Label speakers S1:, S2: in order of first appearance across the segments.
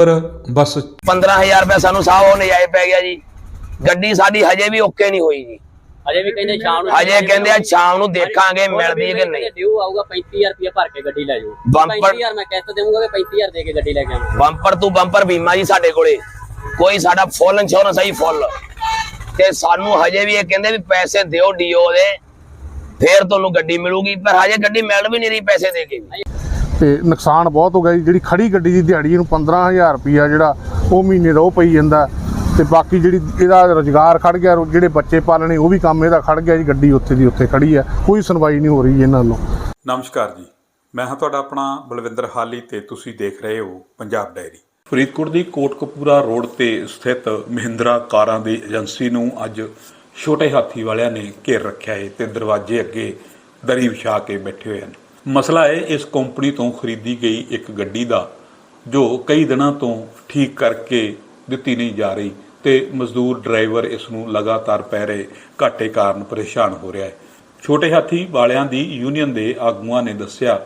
S1: ਪਰ ਬਸ
S2: 15000 ਰੁਪਏ ਸਾਨੂੰ ਸਾਹ ਉਹ ਨਜਾਇਜ਼ ਪੈ ਗਿਆ ਜੀ। ਗੱਡੀ ਸਾਡੀ ਹਜੇ ਵੀ ਓਕੇ ਨਹੀਂ ਹੋਈ ਜੀ।
S3: ਅਜੇ ਵੀ ਕਹਿੰਦੇ ਸ਼ਾਮ ਨੂੰ
S2: ਹਜੇ ਕਹਿੰਦੇ ਆ ਸ਼ਾਮ ਨੂੰ ਦੇਖਾਂਗੇ ਮਿਲਦੀ ਹੈ ਕਿ ਨਹੀਂ।
S3: ਡਿਊ ਆਊਗਾ 35000 ਰੁਪਏ ਭਰ ਕੇ ਗੱਡੀ ਲੈ ਜਾਓ।
S2: ਬੰਪਰ-
S3: 35000 ਮੈਂ ਕਿਸ਼ਤ ਦੇਵਾਂਗਾ ਕਿ 35000 ਦੇ ਕੇ ਗੱਡੀ ਲੈ ਕੇ ਆਵਾਂ
S2: ਬੰਪਰ ਤੋਂ ਬੰਪਰ ਬੀਮਾ ਜੀ ਸਾਡੇ ਕੋਲੇ। ਕੋਈ ਸਾਡਾ ਫੁੱਲ ਇੰਸ਼ੋਰੈਂਸ ਹੈ ਫੁੱਲ ਤੇ ਸਾਨੂੰ ਹਜੇ ਵੀ ਇਹ ਕਹਿੰਦੇ ਵੀ ਪੈਸੇ ਦਿਓ ਡੀਓ ਦੇ ਫੇਰ ਤੁਹਾਨੂੰ ਗੱਡੀ ਮਿਲੂਗੀ। ਪਰ ਹਜੇ ਗੱਡੀ ਮਿਲ ਵੀ ਨਹੀਂ ਰਹੀ ਪੈਸੇ ਦੇ ਕੇ। ਵੀ।
S4: ਤੇ ਨੁਕਸਾਨ ਬਹੁਤ ਹੋ ਗਿਆ ਜੀ। ਜਿਹੜੀ ਖੜੀ ਗੱਡੀ ਦੀ ਦਿਹਾੜੀ ਇਹਨੂੰ 15000 ਰੁਪਿਆ ਜਿਹੜਾ ਉਹ ਮਹੀਨੇ ਦਾ ਉਹ ਪਈ ਜਾਂਦਾ। ਤੇ ਬਾਕੀ ਜਿਹੜੀ ਇਹਦਾ ਰੋਜ਼ਗਾਰ ਖੜ ਗਿਆ ਜਿਹੜੇ ਬੱਚੇ ਪਾਲਣੇ ਉਹ ਵੀ ਕੰਮ ਇਹਦਾ ਖੜ ਗਿਆ ਜੀ। ਗੱਡੀ ਉੱਥੇ ਦੀ ਉੱਥੇ ਖੜੀ ਹੈ। ਕੋਈ ਸੁਣਵਾਈ ਨਹੀਂ ਹੋ ਰਹੀ ਇਹਨਾਂ ਵੱਲੋਂ
S5: ਨਮਸਕਾਰ ਜੀ। ਮੈਂ ਹਾਂ ਤੁਹਾਡਾ ਆਪਣਾ ਬਲਵਿੰਦਰ ਹਾਲੀ ਤੇ ਤੁਸੀਂ ਦੇਖ ਰਹੇ ਹੋ ਪੰਜਾਬ ਡਾਇਰੀ। ਫਰੀਦਕੋਟ ਦੀ ਕੋਟਕਪੂਰਾ ਰੋਡ ਤੇ ਸਥਿਤ ਮਹਿੰਦਰਾ ਕਾਰਾਂ ਦੀ ਏਜੰਸੀ ਨੂੰ ਅੱਜ ਛੋਟੇ ਹਾਥੀ ਵਾਲਿਆਂ ਨੇ ਘੇਰ ਰੱਖਿਆ ਹੈ ਤੇ ਦਰਵਾਜ਼ੇ ਅੱਗੇ ਦਰੀ ਵਿਛਾ ਕੇ ਬੈਠੇ ਹੋਏ ਹਨ। ਮਸਲਾ ਹੈ ਇਸ ਕੰਪਨੀ ਤੋਂ ਖਰੀਦੀ ਗਈ ਇੱਕ ਗੱਡੀ ਦਾ, ਜੋ ਕਈ ਦਿਨਾਂ ਤੋਂ ਠੀਕ ਕਰਕੇ ਦਿੱਤੀ ਨਹੀਂ ਜਾ ਰਹੀ ਤੇ ਮਜ਼ਦੂਰ ਡਰਾਈਵਰ ਇਸ ਨੂੰ ਲਗਾਤਾਰ ਪੈ ਰਹੇ ਘਾਟੇ ਕਾਰਨ ਪਰੇਸ਼ਾਨ ਹੋ ਰਿਹਾ ਹੈ। ਛੋਟੇ ਹਾਥੀ ਵਾਲਿਆਂ ਦੀ ਯੂਨੀਅਨ ਦੇ ਆਗੂਆਂ ਨੇ ਦੱਸਿਆ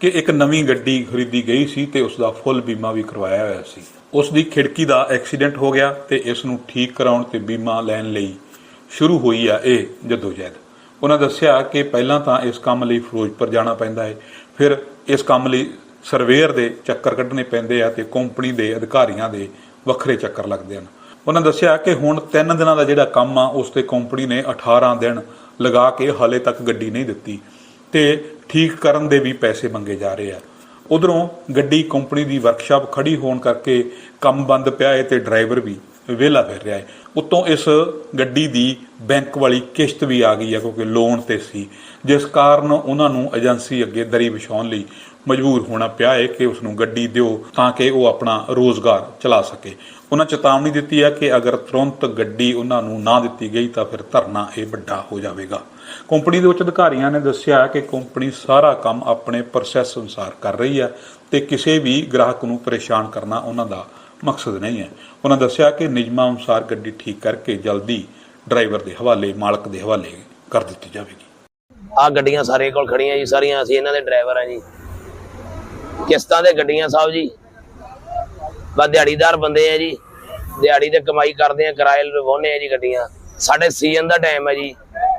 S5: ਕਿ ਇੱਕ ਨਵੀਂ ਗੱਡੀ ਖਰੀਦੀ ਗਈ ਸੀ ਤੇ ਉਸ ਦਾ ਫੁੱਲ ਬੀਮਾ ਵੀ ਕਰਵਾਇਆ ਹੋਇਆ ਸੀ। ਉਸ ਦੀ ਖਿੜਕੀ ਦਾ ਐਕਸੀਡੈਂਟ ਹੋ ਗਿਆ ਤੇ ਇਸ ਨੂੰ ਠੀਕ ਕਰਾਉਣ ਤੇ ਬੀਮਾ ਲੈਣ ਲਈ ਸ਼ੁਰੂ ਹੋਈ ਆ ਇਹ ਜਦੋਜਹਿਦ। ਉਹਨਾਂ ਦੱਸਿਆ ਕਿ ਪਹਿਲਾਂ ਤਾਂ ਇਸ ਕੰਮ ਲਈ ਫਿਰੋਜ਼ਪੁਰ ਜਾਣਾ ਪੈਂਦਾ ਹੈ। ਫਿਰ ਇਸ ਕੰਮ ਲਈ ਸਰਵੇਅਰ ਦੇ ਚੱਕਰ ਕੱਢਣੇ ਪੈਂਦੇ ਆ ਤੇ ਕੰਪਨੀ ਦੇ ਅਧਿਕਾਰੀਆਂ ਦੇ ਵੱਖਰੇ ਚੱਕਰ ਲੱਗਦੇ ਹਨ। ਉਹਨਾਂ ਦੱਸਿਆ ਕਿ ਹੁਣ 3 ਦਿਨਾਂ ਦਾ ਜਿਹੜਾ ਕੰਮ ਆ, ਉਸ ਤੇ ਕੰਪਨੀ ਨੇ 18 ਦਿਨ ਲਗਾ ਕੇ ਹਾਲੇ ਤੱਕ ਗੱਡੀ ਨਹੀਂ ਦਿੱਤੀ ਤੇ ਠੀਕ ਕਰਨ ਦੇ ਵੀ ਪੈਸੇ ਮੰਗੇ ਜਾ ਰਹੇ ਆ। ਉਧਰੋਂ ਗੱਡੀ ਕੰਪਨੀ ਦੀ ਵਰਕਸ਼ਾਪ ਖੜੀ ਹੋਣ ਕਰਕੇ ਕੰਮ ਬੰਦ ਪਿਆ ਹੈ ਤੇ ਡਰਾਈਵਰ ਵੀ ਵਿਹਲਾ ਫਿਰ ਰਿਹਾ ਹੈ। ਉਤੋਂ ਇਸ ਗੱਡੀ ਦੀ ਬੈਂਕ ਵਾਲੀ ਕਿਸ਼ਤ ਵੀ ਆ ਗਈ ਹੈ, ਕਿਉਂਕਿ ਲੋਨ ਤੇ ਸੀ। ਜਿਸ ਕਾਰਨ ਉਹਨਾਂ ਨੂੰ ਏਜੰਸੀ ਅੱਗੇ ਦਰੀ ਵਿਛਾਉਣ ਲਈ ਮਜਬੂਰ ਹੋਣਾ ਪਿਆ ਹੈ ਕਿ ਉਸ ਨੂੰ ਗੱਡੀ ਦਿਓ ਤਾਂ ਕਿ ਉਹ ਆਪਣਾ ਰੋਜ਼ਗਾਰ ਚਲਾ ਸਕੇ। ਉਹਨਾਂ ਚੇਤਾਵਨੀ ਦਿੱਤੀ ਹੈ ਕਿ ਅਗਰ ਤੁਰੰਤ ਗੱਡੀ ਉਹਨਾਂ ਨੂੰ ਨਾ ਦਿੱਤੀ ਗਈ ਤਾਂ ਫਿਰ ਧਰਨਾ ਇਹ ਵੱਡਾ ਹੋ ਜਾਵੇਗਾ। ਕੰਪਨੀ ਦੇ ਉੱਚ ਅਧਿਕਾਰੀਆਂ ਨੇ ਦੱਸਿਆ ਕਿ ਕੰਪਨੀ ਸਾਰਾ ਕੰਮ ਆਪਣੇ ਪ੍ਰੋਸੈਸ ਅਨੁਸਾਰ ਕਰ ਰਹੀ ਹੈ ਤੇ ਕਿਸੇ ਵੀ ਗ੍ਰਾਹਕ ਨੂੰ ਪਰੇਸ਼ਾਨ ਕਰਨਾ ਉਹਨਾਂ ਦਾ ਮਕਸਦ ਨਹੀਂ ਹੈ। ਉਹਨਾਂ ਦੱਸਿਆ ਕਿ ਨਿਯਮਾਂ ਅਨੁਸਾਰ ਗੱਡੀ ਠੀਕ ਕਰਕੇ ਜਲਦੀ ਡਰਾਈਵਰ ਦੇ ਹਵਾਲੇ, ਮਾਲਕ ਦੇ ਹਵਾਲੇ ਕਰ ਦਿੱਤੀ ਜਾਵੇਗੀ।
S2: ਆਹ ਗੱਡੀਆਂ ਸਾਰੇ ਕੋਲ ਖੜੀਆਂ ਜੀ, ਸਾਰੀਆਂ ਅਸੀਂ ਇਹਨਾਂ ਦੇ ਡਰਾਈਵਰ ਆ ਜੀ। ਕਿਸ਼ਤਾਂ ਦੇ ਗੱਡੀਆਂ ਸਾਹਿਬ ਜੀ। ਬਸ ਦਿਹਾੜੀਦਾਰ ਬੰਦੇ ਆ ਜੀ। ਦਿਹਾੜੀ ਤੇ ਕਮਾਈ ਕਰਦੇ ਆ, ਕਿਰਾਏ ਲਵਾਉਂਦੇ ਆ ਜੀ ਗੱਡੀਆਂ। ਸਾਡੇ ਸੀਜ਼ਨ ਦਾ ਟਾਈਮ ਹੈ ਜੀ।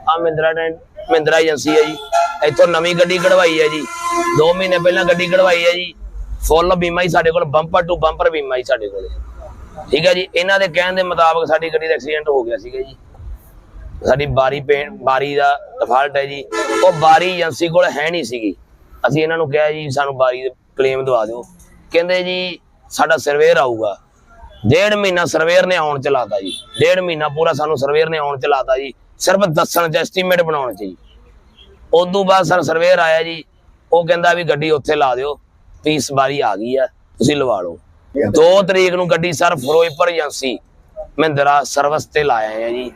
S2: ਆ ਮਹਿੰਦਰਾ ਟੈਂ- ਮਹਿੰਦਰਾ ਏਜੰਸੀ ਹੈ ਜੀ। ਇੱਥੋਂ ਨਵੀਂ ਗੱਡੀ ਕਢਵਾਈ ਹੈ ਜੀ। 2 ਮਹੀਨੇ ਪਹਿਲਾਂ ਗੱਡੀ ਕਢਵਾਈ ਹੈ ਜੀ। ਫੁੱਲ ਬੀਮਾ ਹੀ ਸਾਡੇ ਕੋਲ ਬੰਪਰ ਟੂ ਬੰਪਰ ਬੀਮਾ ਹੀ ਸਾਡੇ ਕੋਲ। ਠੀਕ ਹੈ ਜੀ? ਇਹਨਾਂ ਦੇ ਕਹਿਣ ਦੇ ਮੁਤਾਬਕ ਸਾਡੀ ਗੱਡੀ ਦਾ ਐਕਸੀਡੈਂਟ ਹੋ ਗਿਆ ਸੀਗਾ ਜੀ। ਸਾਡੀ ਬਾਰੀ ਪੇਂਟ, ਬਾਰੀ ਦਾ ਡਿਫਾਲਟ ਹੈ ਜੀ। ਉਹ ਬਾਰੀ ਏਜੰਸੀ ਕੋਲ ਹੈ ਨਹੀਂ ਸੀਗੀ। ਅਸੀਂ ਇਹਨਾਂ ਨੂੰ ਕਿਹਾ ਜੀ, ਸਾਨੂੰ ਬਾਰੀ ਦੇ ਕਲੇਮ ਦਵਾ ਦਿਓ। ਕਹਿੰਦੇ ਜੀ, ਸਾਡਾ ਸਰਵੇਅਰ ਆਊਗਾ। ਡੇਢ ਮਹੀਨਾ ਸਰਵੇਅਰ ਨੇ ਆਉਣ ਚਲਾਤਾ ਜੀ। ਡੇਢ ਮਹੀਨਾ ਪੂਰਾ ਸਾਨੂੰ ਸਰਵੇਅਰ ਨੇ ਆਉਣ ਚਲਾਤਾ ਜੀ। ਸਿਰਫ ਦੱਸਣ ਚ ਐਸਟੀਮੇਟ ਬਣਾਉਣ ਚ ਜੀ। ਉਦੋਂ ਬਾਅਦ ਸਰ ਸਰਵੇਅਰ ਆਇਆ ਜੀ। ਉਹ ਕਹਿੰਦਾ ਵੀ ਗੱਡੀ ਉੱਥੇ ਲਾ ਦਿਓ। ਪੀਸ ਬਾਰੀ ਆ ਗਈ ਆ, ਤੁਸੀਂ ਲਵਾ ਲਓ। 2 ਤਰੀਕ ਨੂੰ ਗੱਡੀ sir Ferozepur agency Mahindra service ਤੇ ਲਾਇਆ ਆ ਜੀ।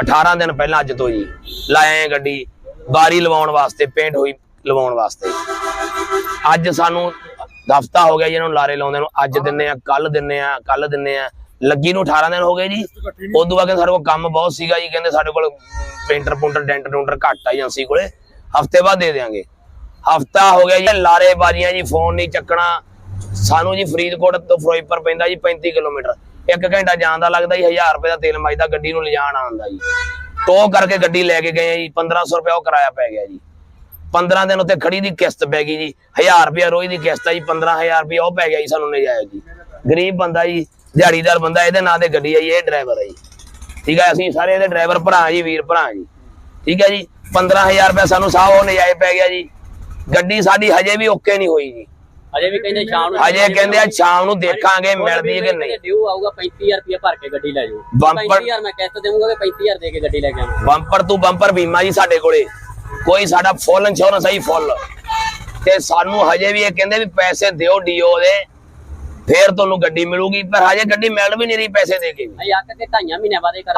S2: 18 ਦਿਨ ਪਹਿਲਾਂ ਅੱਜ ਤੋਂ ਜੀ ਲਾਇਆ ਆ ਗੱਡੀ ਬਾਰੀ ਲਵਾਉਣ ਵਾਸਤੇ, ਪੇਂਟ ਹੋਈ ਲਵਾਉਣ ਵਾਸਤੇ। ਅੱਜ ਸਾਨੂੰ ਹਫਤਾ ਹੋ ਗਿਆ ਜੀ ਇਹਨਾਂ ਨੂੰ ਲਾਰੇ ਲਾਉਂਦੇ ਨੂੰ, ਅੱਜ ਦਿੰਨੇ ਆ ਕੱਲ ਦਿੰਨੇ ਆ ਕੱਲ ਦਿੰਨੇ ਆ। ਲੱਗੀ ਨੂੰ 18 ਦਿਨ ਹੋ ਗਏ ਜੀ। ਉਦੋਂ ਬਾਅਦ ਕਹਿੰਦੇ ਸਾਡੇ ਕੋਲ ਕੰਮ ਬਹੁਤ ਸੀਗਾ ਜੀ, ਕਹਿੰਦੇ ਸਾਡੇ ਕੋਲ ਪੇਂਟਰ ਪੁੰਟਰ ਡੈਂਟਰ ਡੂੰਟਰ ਘੱਟ ਆ ਏਜੰਸੀ ਕੋਲੇ। ਹਫ਼ਤੇ ਬਾਅਦ ਦੇ ਦੇਾਂਗੇ ਹਫਤਾ ਹੋ ਗਿਆ ਜੀ ਲਾਰੇ ਬਾਜੀਆਂ ਜੀ, ਫੋਨ ਨਹੀਂ ਚੱਕਣਾ। ਸਾਨੂੰ ਜੀ ਫਰੀਦਕੋਟ ਤੋਂ ਫਿਰੋਜ਼ਪੁਰ ਪੈਂਦਾ ਜੀ 35 ਕਿਲੋਮੀਟਰ। ਇੱਕ ਘੰਟਾ ਜਾਣ ਦਾ ਲੱਗਦਾ ਜੀ 1000 ਰੁਪਏ ਦਾ ਤੇਲ ਮੱਜਦਾ, ਗੱਡੀ ਨੂੰ ਲਿਜਾਣ ਆਉਂਦਾ ਜੀ। ਟੋ ਕਰਕੇ ਗੱਡੀ ਲੈ ਕੇ ਗਏ ਆ ਜੀ 1500 ਰੁਪਏ ਉਹ ਕਿਰਾਇਆ ਪੈ ਗਿਆ ਜੀ। 15 ਦਿਨ ਉੱਤੇ ਖੜੀ ਦੀ ਕਿਸ਼ਤ ਪੈ ਗਈ ਜੀ 1000 ਰੁਪਏ ਰੋਜ਼ ਦੀ ਕਿਸ਼ਤ ਆ ਜੀ 15000 ਰੁਪਏ ਉਹ ਪੈ ਗਿਆ ਜੀ ਸਾਨੂੰ ਨਜਾਇਜ਼ ਜੀ। ਗਰੀਬ ਬੰਦਾ ਜੀ, ਦਿਹਾੜੀਦਾਰ ਬੰਦਾ, ਇਹਦੇ ਨਾਂ ਤੇ ਗੱਡੀ ਆ ਜੀ, ਇਹ ਡਰਾਈਵਰ ਆ ਜੀ। ਠੀਕ ਹੈ ਅਸੀਂ ਸਾਰੇ ਇਹਦੇ ਡਰਾਈਵਰ ਭਰਾ ਜੀ, ਵੀਰ ਭਰਾ ਜੀ। ਠੀਕ ਹੈ ਜੀ 15000 ਰੁਪਏ ਸਾਨੂੰ ਸਾਹ ਉਹ ਨਜਾਇਜ਼ ਪੈ ਗਿਆ ਜੀ। ਗੱਡੀ ਸਾਡੀ ਹਜੇ ਵੀ ਓਕੇ ਨਹੀਂ ਹੋਈ ਜੀ।
S3: ਅਜੇ ਵੀ ਕਹਿੰਦੇ ਸ਼ਾਮ ਨੂੰ
S2: ਹਜੇ ਕਹਿੰਦੇ ਆ ਸ਼ਾਮ ਨੂੰ ਦੇਖਾਂਗੇ ਮਿਲਦੀ ਕਿ ਨਹੀਂ।
S3: ਡਿਊ ਆਊਗਾ 35000 ਰੁਪਏ ਭਰ ਕੇ ਗੱਡੀ ਲੈ ਜਾਓ।
S2: ਬੰਪਰ-
S3: 35000 ਮੈਂ ਕਿਸ਼ਤ ਦੇਵਾਂਗਾ ਕਿ 35000 ਦੇ ਕੇ ਗੱਡੀ ਲੈ ਕੇ ਆਵਾਂ
S2: ਬੰਪਰ ਤੋਂ ਬੰਪਰ ਬੀਮਾ ਜੀ ਸਾਡੇ ਕੋਲੇ। ਕੋਈ ਸਾਡਾ ਫੁੱਲ ਇੰਸ਼ੋਰੈਂਸ ਹੈ ਫੁੱਲ ਤੇ ਸਾਨੂੰ ਹਜੇ ਵੀ ਇਹ ਕਹਿੰਦੇ ਵੀ ਪੈਸੇ ਦਿਓ ਡੀਓ ਦੇ ਫੇਰ ਤੁਹਾਨੂੰ ਗੱਡੀ ਮਿਲੂਗੀ। ਪਰ ਹਜੇ ਗੱਡੀ ਮਿਲ ਵੀ ਨਹੀਂ ਰਹੀ ਪੈਸੇ ਦੇ ਕੇ।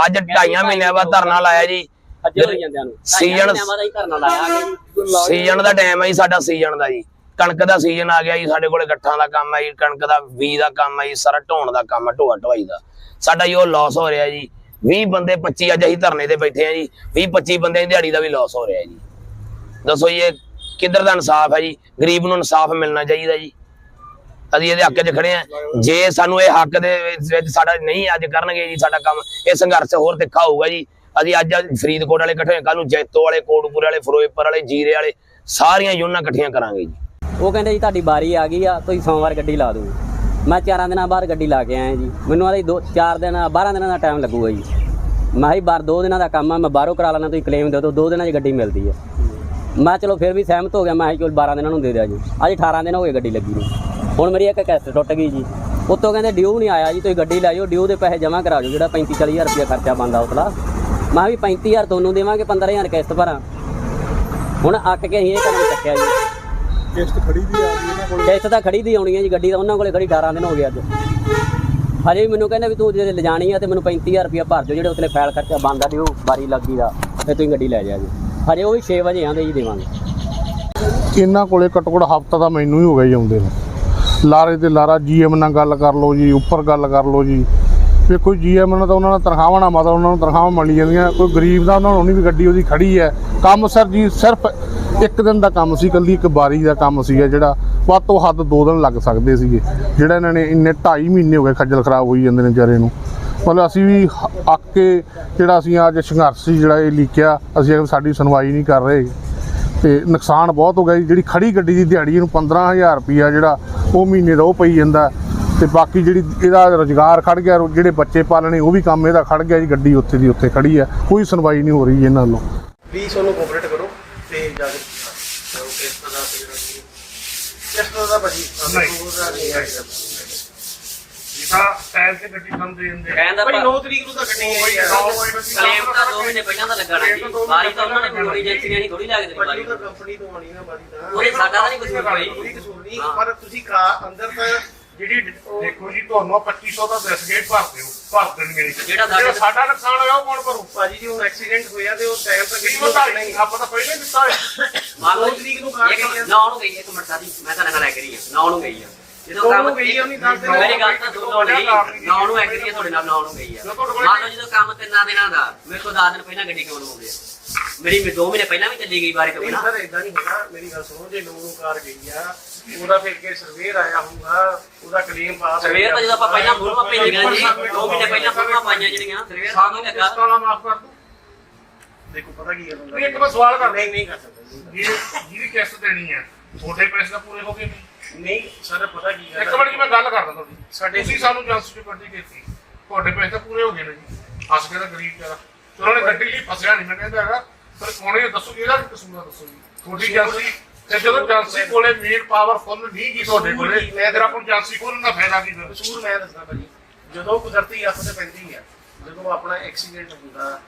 S2: ਅੱਜ ਢਾਈਆਂ ਮਹੀਨਿਆਂ ਬਾਅਦ ਧਰਨਾ ਲਾਇਆ ਜੀ।
S3: ਅੱਜ ਹੋਈ ਜਾਂਦਿਆਂ ਨੂੰ।
S2: ਸੀਜ਼ਨ-
S3: ਧਰਨਾ ਲਾਇਆ
S2: ਦਾ ਟਾਈਮ ਹੈ ਜੀ ਸਾਡਾ ਸੀਜ਼ਨ ਦਾ ਜੀ। ਕਣਕ ਦਾ ਸੀਜ਼ਨ ਆ ਗਿਆ ਜੀ ਸਾਡੇ ਕੋਲੇ ਗੱਠਾਂ ਦਾ ਕੰਮ ਹੈ ਜੀ ਕਣਕ ਦਾ ਬੀਜ ਦਾ ਕੰਮ ਹੈ ਜੀ ਸਾਰਾ ਢੋਣ ਦਾ ਕੰਮ ਹੈ ਢੋਆ ਢਵਾਈ ਦਾ। ਸਾਡਾ ਜੀ ਉਹ ਲਾਸ ਹੋ ਰਿਹਾ ਜੀ। 20 ਬੰਦੇ 25 ਅੱਜ ਅਸੀਂ ਧਰਨੇ ਤੇ ਬੈਠੇ ਆ ਜੀ। 20 25 ਬੰਦੇ ਦੀ ਦਿਹਾੜੀ ਦਾ ਵੀ ਲਾਸ ਹੋ ਰਿਹਾ ਜੀ। ਦੱਸੋ ਜੀ ਇਹ ਕਿੱਧਰ ਦਾ ਇਨਸਾਫ ਹੈ ਜੀ? ਗਰੀਬ ਨੂੰ ਇਨਸਾਫ ਮਿਲਣਾ ਚਾਹੀਦਾ ਜੀ। ਅਸੀਂ ਇਹਦੇ ਹੱਕ 'ਚ ਖੜੇ ਆ ਜੇ ਸਾਨੂੰ ਇਹ ਹੱਕ ਦੇ ਵਿੱਚ ਸਾਡਾ ਨਹੀਂ ਅੱਜ ਕਰਨਗੇ ਜੀ ਸਾਡਾ ਕੰਮ ਇਹ ਸੰਘਰਸ਼ ਹੋਰ ਤਿੱਖਾ ਹੋਊਗਾ ਜੀ। ਅਸੀਂ ਅੱਜ ਫਰੀਦਕੋਟ ਵਾਲੇ ਇਕੱਠੇ ਕੱਲ ਨੂੰ ਜੈਤੋ ਵਾਲੇ, ਕੋਟਪੁਰ ਵਾਲੇ, ਫਿਰੋਜ਼ਪੁਰ ਵਾਲੇ, ਜੀਰੇ ਵਾਲੇ, ਸਾਰੀਆਂ ਯੂਨੀਅਨਾਂ ਇਕੱਠੀਆਂ ਕਰਾਂਗੇ ਜੀ।
S3: ਉਹ ਕਹਿੰਦੇ ਜੀ, ਤੁਹਾਡੀ ਵਾਰੀ ਆ ਗਈ ਆ, ਤੁਸੀਂ ਸੋਮਵਾਰ ਗੱਡੀ ਲਾ ਦਿਓ ਮੈਂ ਚਾਰਾਂ ਦਿਨਾਂ ਬਾਅਦ ਗੱਡੀ ਲਾ ਕੇ ਆਇਆ ਜੀ। ਮੈਨੂੰ ਆਦੇ ਦੋ, ਚਾਰ ਦਿਨ 12 ਦਿਨਾਂ ਦਾ ਟਾਈਮ ਲੱਗੂਗਾ ਜੀ। ਮੈਂ ਹੀ ਬਾਰ, ਦੋ ਦਿਨਾਂ ਦਾ ਕੰਮ ਆ, ਮੈਂ ਬਾਹਰੋਂ ਕਰਾ ਲੈਣਾ ਤੁਸੀਂ ਕਲੇਮ ਦੇ ਦਿਓ, ਦੋ ਦਿਨਾਂ 'ਚ ਗੱਡੀ ਮਿਲਦੀ ਆ। ਮੈਂ ਚਲੋ ਫਿਰ ਵੀ ਸਹਿਮਤ ਹੋ ਗਿਆ। ਮੈਂ ਕਿਹਾ, ਚਲ 12 ਦਿਨਾਂ ਨੂੰ ਦੇ ਦਿਆ ਜੀ। ਅੱਜ 18 ਦਿਨ ਹੋ ਗਏ ਗੱਡੀ ਲੱਗੀ ਨੂੰ। ਹੁਣ ਮੇਰੀ ਇੱਕ ਕੈਸਟ ਟੁੱਟ ਗਈ ਜੀ। ਉੱਤੋਂ ਕਹਿੰਦੇ, ਡਿਊ ਨਹੀਂ ਆਇਆ ਜੀ, ਤੁਸੀਂ ਗੱਡੀ ਲੈ ਜਾਓ, ਡਿਊ ਦੇ ਪੈਸੇ ਜਮ੍ਹਾਂ ਕਰਾ ਦਿਓ, ਜਿਹੜਾ 35 40000 ਰੁਪਇਆ ਖਰਚਾ ਬੰਦਾ ਉਤਲਾ ਮੈਂ ਵੀ 35000 ਤੁਹਾਨੂੰ ਦੇਵਾਂਗੇ 15000 ਕਿਸ਼ਤ ਭਰਾਂ। ਹੁਣ ਅੱਕ ਕੇ ਅਸੀਂ ਇਹ ਕਦਮ ਚੱਕਿਆ ਜੀ।
S4: ਕਿਸ਼ਤ ਖੜੀ ਦੀ ਆ ਗਈ ਇਹਨਾਂ ਕੋਲ।
S3: ਕਿਸ਼ਤ ਤਾਂ ਖੜੀ ਦੀ ਆਉਣੀ ਹੈ ਜੀ ਗੱਡੀ ਤਾਂ ਉਹਨਾਂ ਕੋਲੇ ਖੜੀ 18 ਦਿਨ ਹੋ ਗਏ ਅੱਜ। ਹਜੇ ਵੀ ਮੈਨੂੰ ਕਹਿੰਦੇ ਵੀ ਤੂੰ ਜੇ ਲਿਜਾਣੀ ਆ ਤੇ ਮੈਨੂੰ 35000 ਰੁਪਇਆ ਭਰ ਦਿਓ ਜਿਹੜੇ ਉਤਲੇ ਫਾਈਲ ਖਰਚਾ ਬੰਦਾ ਦਿਓ ਬਾਰੀ ਲੱਗੀ ਦਾ ਤੇ ਤੁਸੀਂ ਗੱਡੀ ਲੈ ਜਾ ਜੀ। ਹਜੇ ਉਹ ਵੀ 6 ਵਜੇ ਆਂਦੇ ਜੀ ਦੇਵਾਂਗੇ।
S4: ਇਹਨਾਂ ਕੋਲੇ ਘੱਟੋ ਘੱਟ ਹਫਤਾ ਤਾਂ ਮੈਨੂੰ ਹੀ ਹੋ ਗਿਆ ਜੀ ਆਉਂਦੇ ਨੂੰ। ਲਾਰੇ ਤੇ ਲਾਰਾ ਜੀਐਮ ਨਾਲ ਗੱਲ ਕਰ ਲਓ ਜੀ ਉੱਪਰ ਗੱਲ ਕਰ ਲਓ ਜੀ। ਵੇਖੋ ਜੀਐਮ ਨਾਲ ਤਾਂ ਉਹਨਾਂ ਨੂੰ ਤਨਖਾਹਾਂ ਨਾ ਮਤਲਬ ਉਹਨਾਂ ਨੂੰ ਤਨਖਾਹਾਂ ਮਿਲ ਜਾਂਦੀਆਂ। ਕੋਈ ਗਰੀਬ ਦਾ, ਉਹਨਾਂ ਨੂੰ ਨਹੀਂ ਵੀ ਗੱਡੀ ਉਹਦੀ ਖੜੀ ਹੈ। ਕੰਮ ਸਰ ਜੀ, ਸਿਰਫ ਇੱਕ ਦਿਨ ਦਾ ਕੰਮ ਸੀ ਕੱਲੀ ਇੱਕ ਬਾਰੀ ਦਾ ਕੰਮ ਸੀਗਾ ਜਿਹੜਾ, ਵੱਧ ਤੋਂ ਵੱਧ ਦੋ ਦਿਨ ਲੱਗ ਸਕਦੇ ਸੀਗੇ। ਜਿਹੜਾ ਇਹਨਾਂ ਨੇ ਇੰਨੇ 2.5 ਮਹੀਨੇ ਹੋ ਗਏ ਖੱਜਲ ਖਰਾਬ ਹੋਈ ਜਾਂਦੇ ਨੇ ਵਿਚਾਰੇ ਨੂੰ। ਮਤਲਬ ਅਸੀਂ ਵੀ ਹ- ਅੱਕ ਕੇ ਜਿਹੜਾ ਅਸੀਂ ਅੱਜ ਸੰਘਰਸ਼ ਸੀ, ਜਿਹੜਾ ਇਹ ਲਿਖਿਆ ਅਸੀਂ ਆਖਿਆ ਸਾਡੀ ਸੁਣਵਾਈ ਨਹੀਂ ਕਰ ਰਹੇ। ਤੇ ਨੁਕਸਾਨ ਬਹੁਤ ਹੋ ਗਿਆ ਜੀ। ਜਿਹੜੀ ਖੜੀ ਗੱਡੀ ਦੀ ਦਿਹਾੜੀ ਨੂੰ 15000 ਰੁਪਿਆ ਜਿਹੜਾ ਉਹ ਮਹੀਨੇ ਦਾ ਉਹ ਪਈ ਜਾਂਦਾ। ਤੇ ਬਾਕੀ ਜਿਹੜੀ ਇਹਦਾ ਰੋਜ਼ਗਾਰ ਖੜ ਗਿਆ ਜਿਹੜੇ ਬੱਚੇ ਪਾਲਣੇ ਉਹ ਵੀ ਕੰਮ ਇਹਦਾ ਖੜ ਗਿਆ ਜੀ ਗੱਡੀ ਉੱਥੇ ਦੀ ਉੱਥੇ ਖੜੀ ਹੈ ਕੋਈ ਸੁਣਵਾਈ ਨਹੀਂ ਹੋ ਰਹੀ ਇਹਨਾਂ ਵੱਲੋਂ
S1: ਪਲੀਜ਼ ਉਹਨੂੰ ਕੋਆਪਰੇਟ ਕਰੋ ਤੇ ਜਾ ਕੇ ਇਸ ਤਰ੍ਹਾਂ ਦਾ ਇਸ ਤਰ੍ਹਾਂ ਦਾ ਭਾਜੀ ਨਹੀਂ ਹੈ
S6: ਤਾਂ ਤੇ ਗੱਡੀ ਬੰਦ ਦੇ ਦਿੰਦੇ
S3: ਕਹਿੰਦਾ
S1: ਭਾਈ 9 ਤਰੀਕ ਨੂੰ ਤਾਂ ਗੱਡੀ ਹੈ
S3: ਕਲੇਮ ਤਾਂ 2 ਮਹੀਨੇ ਪਹਿਲਾਂ ਦਾ ਲੱਗਣਾ ਜੀ ਬਾਰੀ ਤਾਂ ਉਹਨਾਂ ਨੇ ਪੂਰੀ ਏਜੰਸੀ ਨੇ ਨਹੀਂ ਥੋੜੀ ਲੱਗ ਦੇਣੀ
S1: ਭਾਜੀ
S3: ਬਾਰੀ
S1: ਉਹ ਤਾਂ ਕੰਪਨੀ ਤੋਂ ਆਣੀ ਨਾ ਬਾਰੀ ਤਾਂ।
S3: ਉਹਦੇ ਸਾਡਾ ਤਾਂ ਨਹੀਂ ਕਸੂਰ ਕੋਈ
S1: ਕੋਈ ਕਸੂਰ ਨਹੀਂ
S3: ਹਾਂ।
S1: ਪਰ ਤੁਸੀਂ ਕਾ ਅੰਦਰ ਤਾਂ ਜਿਹੜੀ
S6: ਦੇਖੋ ਜੀ ਤੁਹਾਨੂੰ 2500 ਦਾ ਡਿਸਗੇਟ ਭਰ ਦਿਓ ਭਰ ਦੇਣਗੇ।
S3: ਜਿਹੜਾ ਸਾਡਾ-
S6: ਸਾਡਾ ਨੁਕਸਾਨ ਹੋਇਆ ਉਹ ਕੌਣ ਭਰੂ?
S1: ਭਾਜੀ ਜੀ ਹੁਣ ਐਕਸੀਡੈਂਟ ਹੋਇਆ ਤੇ ਉਹ ਟਾਈਮ ਤਾਂ
S6: ਕੀ
S1: ਗੱਡੀ ਨੂੰ
S6: ਪਤਾ
S1: ਲੱਗਣਾ ਹੀ
S6: ਆਪਾਂ ਤਾਂ ਪਹਿਲਾਂ ਹੀ ਦਿੱਤਾ ਹੈ
S3: ਮੰਨ ਲਓ
S1: ਦੋ ਤਰੀਕ ਨੂੰ ਕਾਰ
S3: ਇੱਕ। ਨੌ ਨੂੰ ਗਈ ਇੱਕ ਮਿੰਟ ਸਾਡੀ ਮੈਂ ਤਾਂ ਨਾਲ ਐਗਰੀ ਆ ਨੌ ਨੂੰ ਗਈ ਆ। ਜਦੋਂ
S1: ਨੌ
S3: ਕੰਮ
S1: ਨੂੰ ਗਈ ਆ, ਉਹਨੇ ਦੱਸ ਦਿਨ
S3: ਮੇਰੀ ਗੱਲ ਤਾਂ ਸੁਣ ਨਹੀਂ ਨੌ ਨੂੰ ਐਗਰੀ ਆ ਤੁਹਾਡੇ ਨਾਲ ਨੌ ਨੂੰ ਗਈ ਆ। ਮੰਨ ਲਓ ਜਦੋਂ ਕੰਮ ਤਿੰਨਾਂ ਦਿਨਾਂ ਦਾ ਮੇਰੇ ਕੋਲ 10 ਦਿਨ ਪਹਿਲਾਂ ਗੱਡੀ ਕਿਉਂ ਹੋ ਗਿਆ ਮੇਰੀ ਮੇ 2 ਮਹੀਨੇ ਪਹਿਲਾਂ ਵੀ ਚੱਲੀ ਗਈ ਬਾਰੇ ਤੋਂ
S1: ਨਹੀਂ ਸਰ ਇਦਾਂ ਨਹੀਂ ਮੇਰੀ ਗੱਲ ਸੁਣੋ ਜੇ ਨੂੰ ਕਾਰ ਗਈ ਆ ਉਹਦਾ ਫਿਰ ਕੇ ਸਰਵੇਅਰ ਆਇਆ ਹੋਊਗਾ ਉਹਦਾ ਕਲੇਮ ਪਾਸ
S3: ਸਰਵੇਅਰ ਤਾਂ ਜਦੋਂ ਆਪਾਂ ਪਹਿਲਾਂ ਫੋਟੋਆਂ ਭੇਜੀਆਂ ਜੀ। 2 ਮਹੀਨੇ ਪਹਿਲਾਂ ਫੋਟੋਆਂ ਪਾਈਆਂ ਜਿਹੜੀਆਂ ਸਰਵੇਅਰ ਸਾਨੂੰ
S6: ਕਿਸ਼ਤਾਂ ਦਾ ਮਾਫ ਕਰ ਦੋ
S1: ਦੇਖੋ ਪਤਾ ਕੀ ਗੱਲ ਹੁੰਦਾ
S6: ਇੱਕ ਮੈਂ ਸਵਾਲ ਕਰਦਾ।
S1: ਨਹੀਂ ਨਹੀਂ ਕਰ ਸਕਦਾ ਜੀ।
S6: ਜਿਹਦੀ ਕਿਸ਼ਤ ਦੇਣੀ ਹੈ। ਤੁਹਾਡੇ ਪੈਸੇ ਤਾਂ ਪੂਰੇ ਹੋ ਗਏ ਨਹੀਂ
S1: ਨਹੀਂ ਸਰ ਪਤਾ ਕੀ ਗੱਲ
S6: ਇੱਕ ਮਿੰਟ ਜੀ ਮੈਂ ਗੱਲ ਕਰਦਾ ਤੁਹਾਡੀ।
S1: ਸਾਡੇ-
S6: ਤੁਸੀਂ ਸਾਨੂੰ ਪਰਚੀ ਕੀਤੀ। ਤੁਹਾਡੇ ਪੈਸੇ ਤਾਂ ਪੂਰੇ ਹੋ ਗਏ ਨੇ ਜੀ। ਹੱਸ ਕੇ ਤਾਂ ਗਰੀਬ ਜ਼ਿਆਦਾ ਉਹਨਾਂ ਨੇ ਗੱਡੀ ਲਈ ਫਸਿਆ ਨਹੀਂ ਮੈਂ ਕਹਿੰਦਾ ਹੈਗਾ। ਪਰ ਕੋਣੇ ਦੱਸੋ ਇਹਦਾ ਕੀ ਕਸੂਰ ਦੱਸੋ ਜੀ? ਤੁਹਾਡੀ ਏਜੰਸੀ ਤੇ ਜਦੋਂ ਏਜੰਸੀ ਕੋਲੇ ਮੇਨ ਪਾਵਰ ਫੁੱਲ ਨਹੀਂ ਗਈ ਤੁਹਾਡੇ ਕੋਲੇ ਫਿਰ ਆਪਾਂ ਨੂੰ ਏਜੰਸੀ ਖੋਲਣ ਦਾ ਫਾਇਦਾ ਕੀ ਫਿਰ
S1: ਕਸੂਰ ਮੈਂ ਦੱਸਦਾ ਭਾਜੀ ਜਦੋਂ ਕੁਦਰਤੀ ਆਫਤ ਪੈਂਦੀ ਆ ਜਦੋਂ ਆਪਣਾ ਐਕਸੀਡੈਂਟ ਹੁੰਦਾ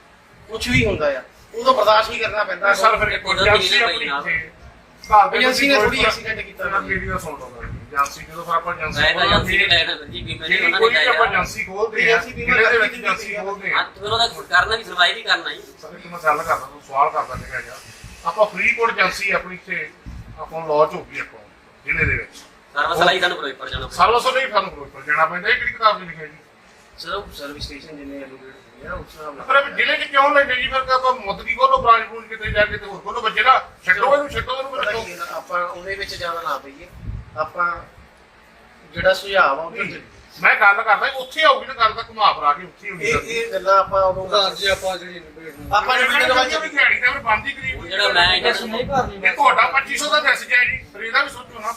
S1: ਕੁਝ ਵੀ ਹੁੰਦਾ ਆ ਉਦੋਂ ਬਰਦਾਸ਼ਤ ਹੀ ਕਰਨਾ ਪੈਂਦਾ।
S6: ਸਰ ਫਿਰ
S3: ਇੱਕ
S6: ਏਜੰਸੀ
S3: ਵੀ
S6: ਆਪਣੀ
S3: ਨਹੀਂ
S6: ਦੇ
S1: ਏਜੰਸੀ ਨੇ ਥੋੜੀ ਐਕਸੀਡੈਂਟ ਕੀਤਾ
S6: ਨਾ ਗੱਲ ਸੁਣ ਲਓ ਏਜੰਸੀ ਜਦੋਂ ਫਿਰ ਆਪਾਂ ਏਜੰਸੀ
S3: ਮੈਂ ਤਾਂ ਏਜੰਸੀ ਨੇ ਲੈਣਾ ਜੀ ਬੀਮੇ ਨੇ
S6: ਜਿਹੜੀ
S3: ਉਹਨਾਂ
S6: ਕੋਈ
S3: ਨੇ
S6: ਵੀ ਆਪਾਂ ਏਜੰਸੀ ਖੋਲਦੇ ਆ ਜ਼ਿਲ੍ਹੇ ਦੇ ਵਿੱਚ ਏਜੰਸੀ
S1: ਹੈ।
S6: ਖੋਲਦੇ ਆ
S3: ਅੱਜ ਫਿਰ ਉਹਦਾ ਕਰਨਾ ਵੀ ਸਰਵਾਈਵ ਹੀ ਕਰਨਾ ਜੀ
S6: ਸਰ ਇੱਕ ਮੈਂ ਗੱਲ ਕਰਦਾ ਸਵਾਲ ਕਰਦਾ ਨਿਕਾ ਜਾ ਆਪਾਂ ਫਰੀਦਕੋਟ ਏਜੰਸੀ ਆਪਣੀ ਇੱਥੇ ਆਪਾਂ ਲਾਂਚ ਹੋ ਗਈ ਆਪਾਂ ਜ਼ਿਲ੍ਹੇ ਦੇ ਵਿੱਚ।
S3: ਸਰਵਿਸ ਲਈ ਸਾਨੂੰ ਪ੍ਰੋਪਰ ਜਾਣਾ। ਪੈਂਦਾ।
S6: ਸਰਵਿਸ ਨਹੀਂ ਸਾਨੂੰ ਜਾਣਾ ਪੈਂਦਾ ਇਹ ਕਿਹੜੀ ਕਿਤਾਬ 'ਚ ਲਿਖਿਆ ਜੀ?
S1: ਸਰ ਉਹ ਸਰਵਿਸ ਸਟੇਸ਼ਨ ਜਿੰਨੇ ਐਲੋਕੇਟ ਹੋਏ ਆ ਉਸ ਹਿਸਾਬ
S6: ਪਰ
S1: ਨਾਲ
S6: ਇਹ ਜ਼ਿਲ੍ਹੇ 'ਚ ਕਿਉਂ ਲੈਂਦੇ ਜੀ? ਫਿਰ ਆਪਾਂ ਮੁੱਦਗੀ ਕੋਲੋਂ ਬ੍ਰਾਂਚ ਬੂੰਚ ਕਿਤੇ ਜਾ ਕੇ ਤੇ ਹੋਰ ਕੋਲੋਂ ਬੱਚੇ ਨਾ ਛੱਡੋ ਇਹਨੂੰ ਛੱਡੋ ਇਹਨੂੰ
S1: ਆ, ਆਪਾਂ ਉਹਦੇ ਵਿੱਚ ਜ਼ਿਆਦਾ ਨਾ ਪਈਏ ਆਪਾਂ ਜਿਹੜਾ ਸੁਝਾਅ ਆ ਉਹ ਤੇ
S6: ਮੈਂ ਗੱਲ ਕਰਦਾ ਉੱਥੇ ਆਉਗੀ ਨਾ ਗੱਲ ਤਾਂ ਘੁਮਾ ਫਰਾ ਕੇ ਉੱਥੇ ਹੋਊਗੀ
S1: ਇਹ ਇਹ ਗੱਲਾਂ ਆਪਾਂ ਉਦੋਂ
S7: ਘਰ ਜੇ ਆਪਾਂ ਜਿਹੜੀ
S1: ਆਪਾਂ
S6: ਆਪਾਂ
S1: ਨੇ
S6: ਨੇ
S1: ਵੀਡੀਓ
S6: ਵੀ ਦਿਹਾੜੀ ਤੇ ਫਿਰ ਬੰਦ ਹੀ ਕਰੀ ਹੋਈ
S3: ਜਿਹੜਾ ਮੈਂ
S6: ਇਹ ਤੁਹਾਡਾ 2500 ਦਾ ਦੱਸ ਜਾਏ ਜੀ ਫਿਰ ਇਹਦਾ ਵੀ ਸੋਚੋ ਨਾ।